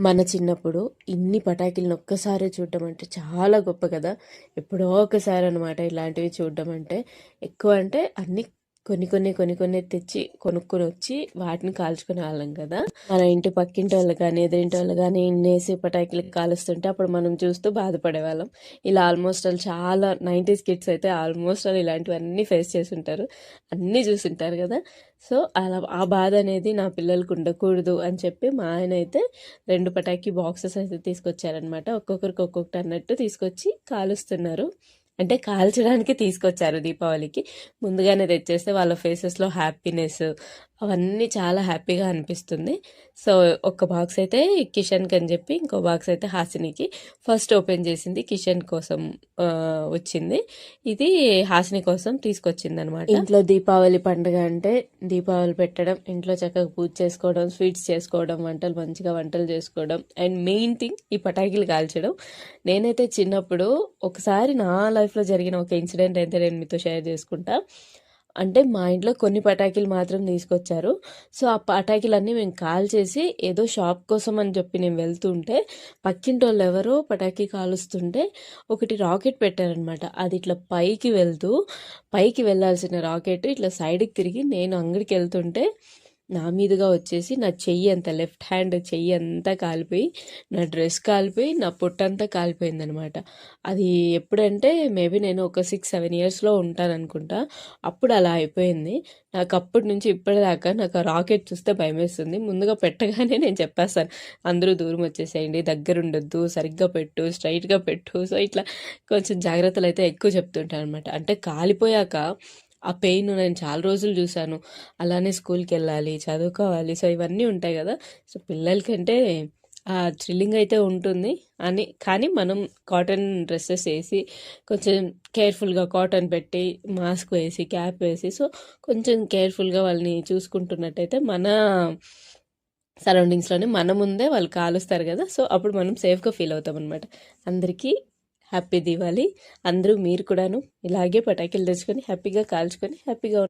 మన చిన్నప్పుడు ఇన్ని పటాకులను ఒక్కసారే చూడడం అంటే చాలా గొప్ప కదా. ఎప్పుడో ఒకసారి అనమాట ఇలాంటివి చూడడం అంటే. ఎక్కువ అంటే అన్ని కొన్ని కొన్ని కొన్ని కొన్ని తెచ్చి కొనుక్కొని వచ్చి వాటిని కాల్చుకునే వాళ్ళం కదా. మన ఇంటి పక్కింటి వాళ్ళు కానీ ఎదురింటి వాళ్ళు కానీ ఇన్నేసి పటాకులు కాలుస్తుంటే అప్పుడు మనం చూస్తూ బాధపడే వాళ్ళం. ఇలా ఆల్మోస్ట్ వాళ్ళు చాలా నైంటీస్ కిడ్స్ అయితే ఆల్మోస్ట్ వాళ్ళు ఇలాంటివన్నీ ఫేస్ చేసి ఉంటారు అన్నీ చూసింటారు కదా. సో అలా ఆ బాధ అనేది నా పిల్లలకు ఉండకూడదు అని చెప్పి మా ఆయన అయితే రెండు పటాకి బాక్సెస్ అయితే తీసుకొచ్చారనమాట ఒక్కొక్కరికి ఒక్కొక్కటి అన్నట్టు తీసుకొచ్చి కాలుస్తున్నారు. అంటే కాల్చడానికి తీసుకొచ్చారు దీపావళికి. ముందుగానే తెచ్చేస్తే వాళ్ళ ఫేసెస్లో హ్యాపీనెస్ అవన్నీ చాలా హ్యాపీగా అనిపిస్తుంది. సో ఒక బాక్స్ అయితే కిషన్కి అని చెప్పి ఇంకో బాక్స్ అయితే హాసినికి. ఫస్ట్ ఓపెన్ చేసింది కిషన్ కోసం వచ్చింది. ఇది హాసిని కోసం తీసుకొచ్చింది అనమాట ఇంట్లో దీపావళి పండుగ అంటే దీపావళి పెట్టడం ఇంట్లో చక్కగా పూజ చేసుకోవడం స్వీట్స్ చేసుకోవడం వంటలు మంచిగా వంటలు చేసుకోవడం అండ్ మెయిన్ థింగ్ ఈ పటాకీలు కాల్చడం. నేనైతే చిన్నప్పుడు ఒకసారి నా లైఫ్లో జరిగిన ఒక ఇన్సిడెంట్ అయితే నేను మీతో షేర్ చేసుకుంటా. అంటే మా ఇంట్లో కొన్ని పటాకులు మాత్రం తీసుకొచ్చారు. సో ఆ పటాకులన్నీ మేము కాల్ చేసి ఏదో షాప్ కోసం అని చెప్పి నేను వెళ్తుంటే పక్కింటి వాళ్ళు ఎవరో పటాకీ కాలుస్తుంటే ఒకటి రాకెట్ పెట్టారనమాట అది ఇట్లా పైకి వెళ్తూ పైకి వెళ్ళాల్సిన రాకెట్ ఇట్లా సైడ్కి తిరిగి నేను అంగడికి వెళ్తుంటే నా మీదుగా వచ్చేసి నా చెయ్యి అంత లెఫ్ట్ హ్యాండ్ చెయ్యి అంతా కాలిపోయి నా డ్రెస్ కాలిపోయి నా పొట్టంతా కాలిపోయింది అనమాట అది ఎప్పుడంటే మేబీ నేను ఒక సిక్స్ సెవెన్ ఇయర్స్లో ఉంటాను అనుకుంటా అప్పుడు అలా అయిపోయింది. నాకు అప్పటి నుంచి ఇప్పటిదాకా నాకు ఆ రాకెట్ చూస్తే భయం వేస్తుంది ముందుగా పెట్టగానే నేను చెప్పేస్తాను అందరూ దూరం వచ్చేసేయండి దగ్గర ఉండొద్దు సరిగ్గా పెట్టు స్ట్రైట్గా పెట్టు. సో ఇట్లా కొంచెం జాగ్రత్తలు అయితే ఎక్కువ చెప్తుంటాను అనమాట అంటే కాలిపోయాక ఆ పెయిన్ నేను చాలా రోజులు చూశాను. అలానే స్కూల్కి వెళ్ళాలి చదువుకోవాలి. సో ఇవన్నీ ఉంటాయి కదా. సో పిల్లలకంటే ఆ థ్రిల్లింగ్ అయితే ఉంటుంది. అని కానీ మనం కాటన్ డ్రెస్సెస్ వేసి కొంచెం కేర్ఫుల్గా కాటన్ పెట్టి మాస్క్ వేసి క్యాప్ వేసి సో కొంచెం కేర్ఫుల్గా వాళ్ళని చూసుకుంటున్నట్టయితే మన సరౌండింగ్స్లోనే మన ముందే వాళ్ళు కాలుస్తారు కదా. సో అప్పుడు మనం సేఫ్గా ఫీల్ అవుతాం అనమాట అందరికీ హ్యాపీ దివాళీ. అందరూ మీరు కూడాను ఇలాగే పటాకీలు తెచ్చుకొని హ్యాపీగా కాల్చుకొని హ్యాపీగా